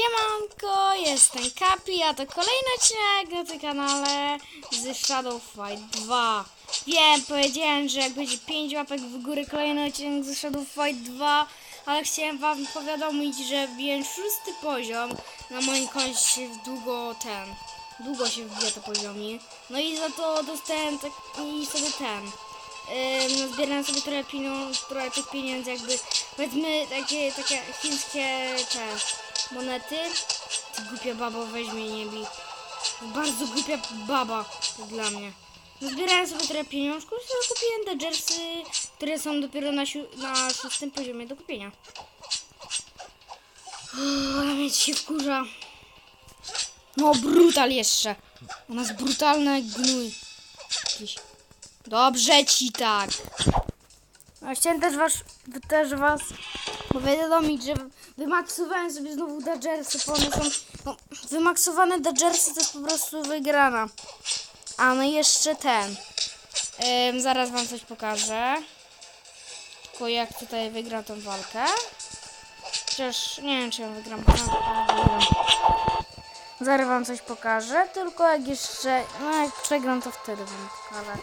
Siemanko, jestem Kapi, a to kolejny odcinek na tym kanale z Shadow Fight 2. Wiem, powiedziałem, że jak będzie 5 łapek w górę kolejny odcinek z Shadow Fight 2, ale chciałem wam powiadomić, że wbiłem szósty poziom na moim koncie się długo ten, długo się wbija to poziomie. No i za to dostałem tak, i sobie ten, no sobie trochę, pieniądz, trochę tych pieniędzy, jakby powiedzmy takie, takie chińskie te monety. Ty głupia babo, weź mnie nie bij. Bardzo głupia baba dla mnie. No zbierałem sobie trochę pieniążków i sobie kupiłem te jersey, które są dopiero na, na szóstym poziomie do kupienia. Ale mnie się wkurza. No brutal jeszcze. Ona jest brutalna jak gnój. Jakiś. Dobrze ci tak. A chciałem też was, też was powiadomić, że wymaksowałem sobie znowu Dodgersy, bo one są no, wymaksowane Dodgersy to jest po prostu wygrana. A no jeszcze ten. Ym, zaraz wam coś pokażę. Tylko jak tutaj wygra tą walkę. Chociaż nie wiem czy ją wygram. Zaraz wam coś pokażę, tylko jak jeszcze, no jak przegram to wtedy wam pokażę.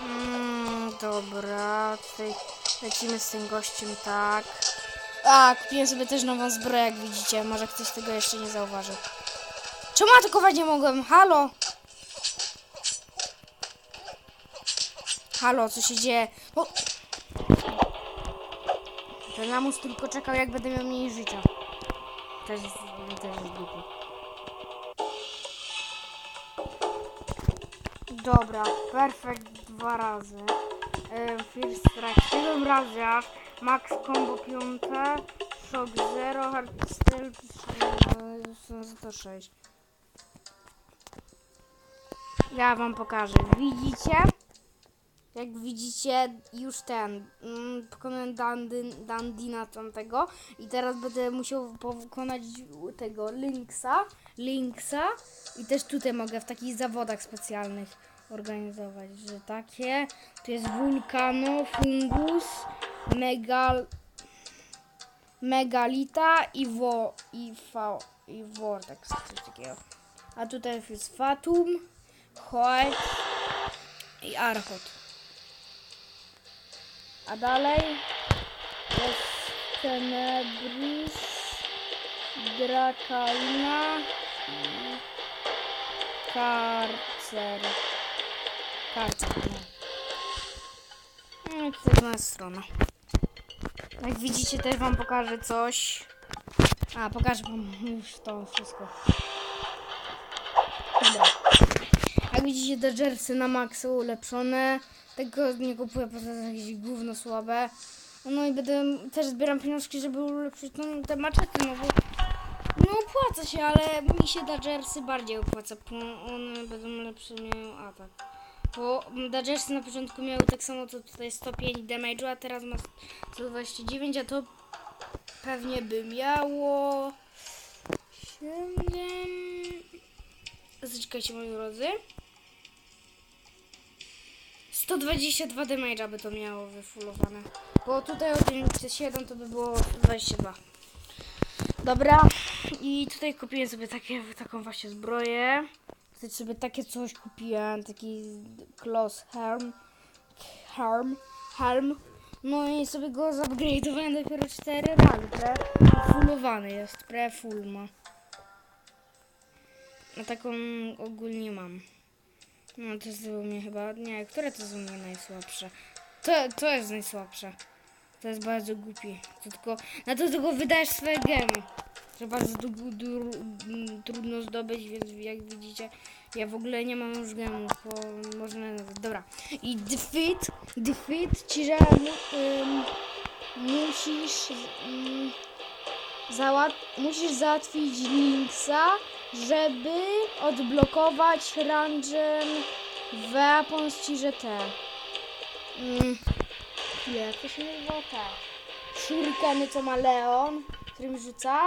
Mm, dobra, tutaj lecimy z tym gościem, tak. A, kupiłem sobie też nową zbroję, jak widzicie. Może ktoś tego jeszcze nie zauważył. Czemu atakować nie mogłem? Halo? Halo, co się dzieje? O! Ten lamus tylko czekał, jak będę miał mniej życia. Też, też jest głupi. Dobra, perfekt dwa razy. First strike 7 razy aż. Max combo 5. Shock 0. Hard steel e, to 6. Ja wam pokażę. Widzicie? Jak widzicie, już ten. Mm, pokonałem Dandy, Dandina tamtego. I teraz będę musiał pokonać tego Linksa. Linksa. I też tutaj mogę w takich zawodach specjalnych organizować, że takie. Tu jest wulkano, fungus, megal, megalita i wo, i fa, i vortex, coś takiego. A tutaj jest fatum, choet i archot. A dalej jest tenebris, drakalina i karcer. Karcer, no. No i tutaj moja strona. Jak widzicie, też wam pokażę coś. A, pokażę wam już to wszystko. Dobra. Jak widzicie, te jersey na maksa ulepszone. Tego nie kupuję, bo to jest jakieś gówno słabe. No i będę, też zbieram pieniążki, żeby ulepszyć no, te maczety, no bo no opłaca się, ale mi się Dodgersy bardziej opłaca, bo one będą lepsze, mają atak. Bo Dodgersy na początku miały tak samo, to tutaj 105 damage'u, a teraz ma 129, a to pewnie by miało 7... Zaczekajcie moi drodzy. 122 damage'a by to miało wyfulowane. Bo tutaj o tym 7 to by było 122. Dobra, i tutaj kupiłem sobie takie, taką właśnie zbroję. Tutaj sobie takie coś kupiłem, taki Close Harm. Harm. Harm. No i sobie go zupgrade'owałem dopiero 4 razy. Prefulowany jest, prefull ma. No taką ogólnie mam. No to jest u mnie chyba, nie, które to są u mnie najsłabsze? To, to jest najsłabsze. To jest bardzo głupi. To tylko, na to tylko wydajesz swoje gemy. To bardzo mm, trudno zdobyć, więc jak widzicie, ja w ogóle nie mam już gemów, bo można... Dobra. I defeat, defeat, ci że mu, ym, musisz... Ym, załat musisz załatwić Linksa, żeby odblokować Rangen Weapons ci że te. Mm, chwilę, jak to się nazywa? Te. Shurikeny, co ma Leon, którym rzuca.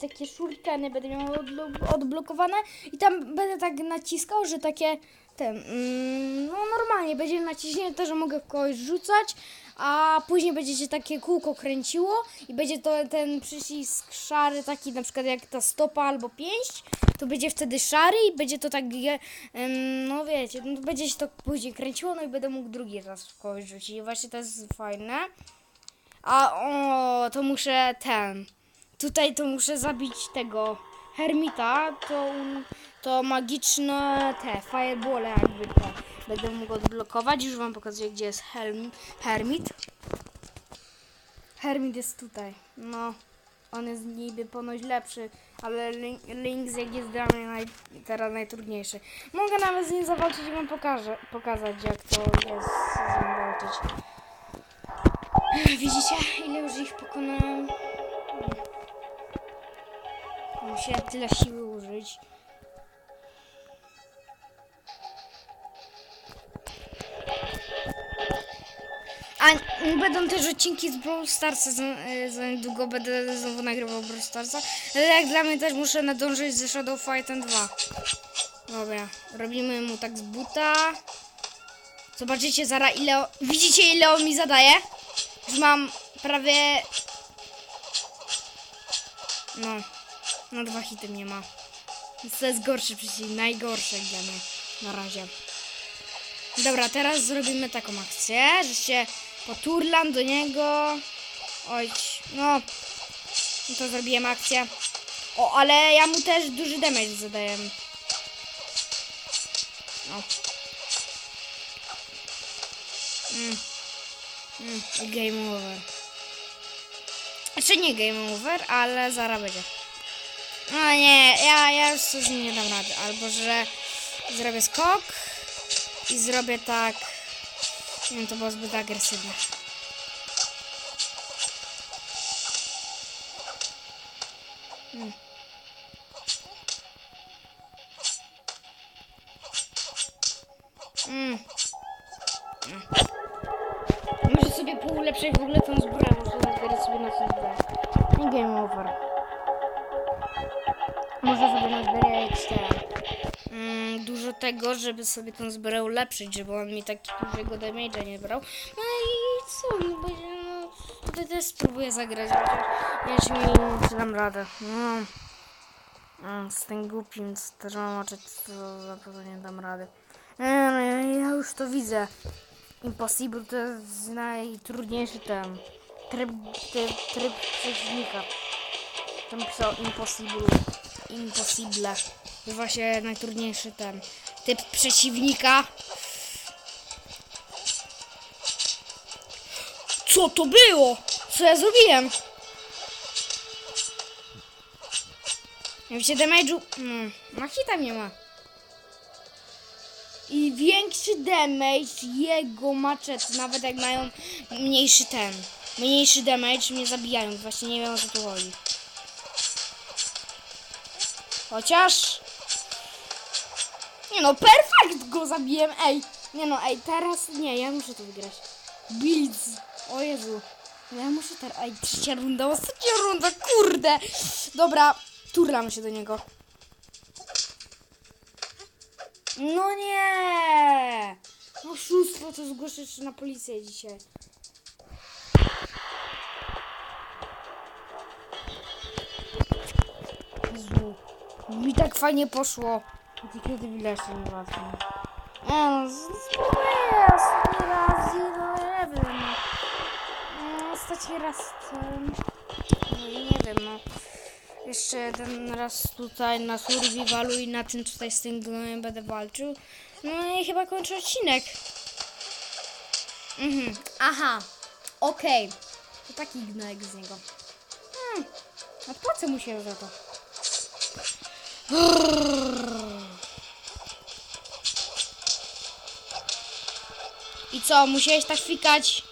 Takie shurikeny będę miał odblo- odblokowane i tam będę tak naciskał, że takie ten, mm, no normalnie będzie naciśnięte, że mogę w kogoś rzucać, a później będzie się takie kółko kręciło i będzie to ten przycisk szary, taki na przykład jak ta stopa albo pięść, to będzie wtedy szary i będzie to tak, em, no wiecie, no będzie się to później kręciło, no i będę mógł drugi raz w kogoś rzucić. I właśnie to jest fajne. A o, to muszę ten. Tutaj to muszę zabić tego Hermita. To, to magiczne te firebole jakby te. Będę mógł odblokować. Już wam pokazuję gdzie jest Helm, Hermit. Hermit jest tutaj. No. On jest niby ponoć lepszy, ale Lin- Lynx jak jest dla mnie naj, teraz najtrudniejszy. Mogę nawet z nim zawalczyć i wam pokażę, pokazać jak to jest z nim walczyć. Widzicie, ile już ich pokonałem? Muszę tyle siły użyć. A będą też odcinki z Brawl Starsa, za, e, za niedługo będę znowu nagrywał Brawl Starsa. Ale jak dla mnie też muszę nadążyć ze Shadow Fight 2. Dobra, robimy mu tak z buta. Zobaczycie zaraz ile... Widzicie ile on mi zadaje? Już mam prawie... No, no dwa hity mnie ma. Więc to jest gorszy przeciwnik, najgorszy dla mnie na razie. Dobra, teraz zrobimy taką akcję, że się poturlam do niego. Oj, no. No to zrobiłem akcję. O, ale ja mu też duży damage zadaję. O. Mm. Mm, game over. Znaczy nie game over, ale zaraz będzie. No nie, ja, ja już nim nie dam rady. Albo, że zrobię skok i zrobię tak... Nie wiem, to było zbyt agresywne. Mm. Mm. Mm. Może sobie poulepszać w ogóle tą zbroję, może nazbierać sobie na tą. I game over. Można sobie nazbierać te, mm, dużo tego, żeby sobie tą zbroję ulepszyć, żeby on mi tak dużego damage'a nie brał. No i co, no, będzie, no tutaj też spróbuję zagrać, ja ci nie dam radę. No. Z tym głupim, mam oczy, to na pewno nie dam rady. Ja, ja już to widzę. Impossible to jest najtrudniejszy ten tryb, tryb, tryb przeciwnika. Tam pisał Impossible. Impossible. To właśnie najtrudniejszy ten typ przeciwnika. Co to było? Co ja zrobiłem? Wiecie, damage'u... Hmm, na hita nie ma. I większy damage jego maczet, nawet jak mają mniejszy ten. Mniejszy damage mnie zabijają. Właśnie nie wiem o co tu chodzi. Chociaż... Nie no, perfekt go zabiłem, ej. Nie no, ej, teraz nie, ja muszę to wygrać. Blitz. O Jezu. Ja muszę teraz... Ej, trzecia runda, ostatnia runda, kurde. Dobra, turlam się do niego. No nie! Oszustwo, to zgłoszę jeszcze na policję dzisiaj. Jezu, mi tak fajnie poszło. A ty kiedy widać nie łatwo. Nie no, spróbuję ostatni raz i no nie wiem. No, ostatni raz ten... No nie wiem, no. Jeszcze jeden raz tutaj na survivalu i na tym tutaj z tym gnojem będę walczył. No i chyba kończę odcinek. Mhm. Aha. Okej. To taki gnojek z niego. Hmm. Odpłacę mu się za to. I co, musiałeś tak fikać?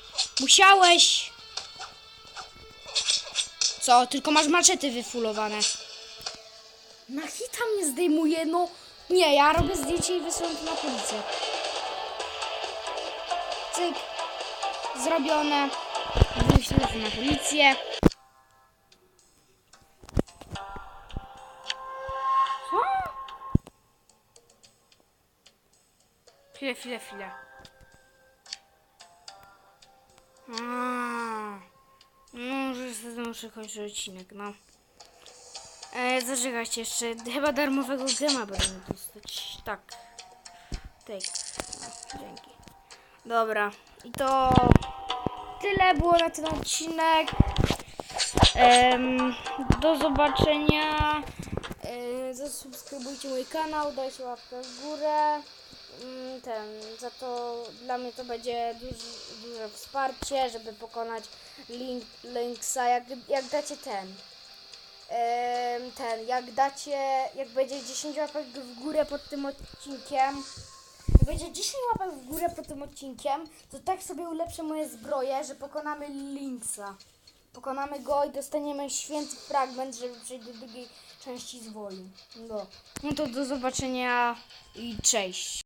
Musiałeś! Co, tylko masz maczety wyfulowane. Na hita mnie zdejmuje, no. Nie, ja robię zdjęcie i wysyłam to na policję. Cyk. Zrobione. Wyślę to na policję. Co? Chwilę, chwilę, chwilę. A, No, że muszę kończyć odcinek, no. E, zaczekajcie jeszcze, chyba darmowego gema będę dostać. Tak. Tak. No, dzięki. Dobra, i to tyle było na ten odcinek. Do zobaczenia. E, zasubskrybujcie mój kanał, dajcie łapkę w górę. Mm, Ten, za to dla mnie to będzie duży, duże wsparcie, żeby pokonać link, Linksa. Jak, jak dacie ten, ten, jak dacie, jak będzie 10 łapek w górę pod tym odcinkiem, jak będzie 10 łapek w górę pod tym odcinkiem, to tak sobie ulepszę moje zbroje, że pokonamy Linksa. Pokonamy go i dostaniemy święty fragment, żeby przejść do drugiej części z woli. No. no to do zobaczenia i cześć.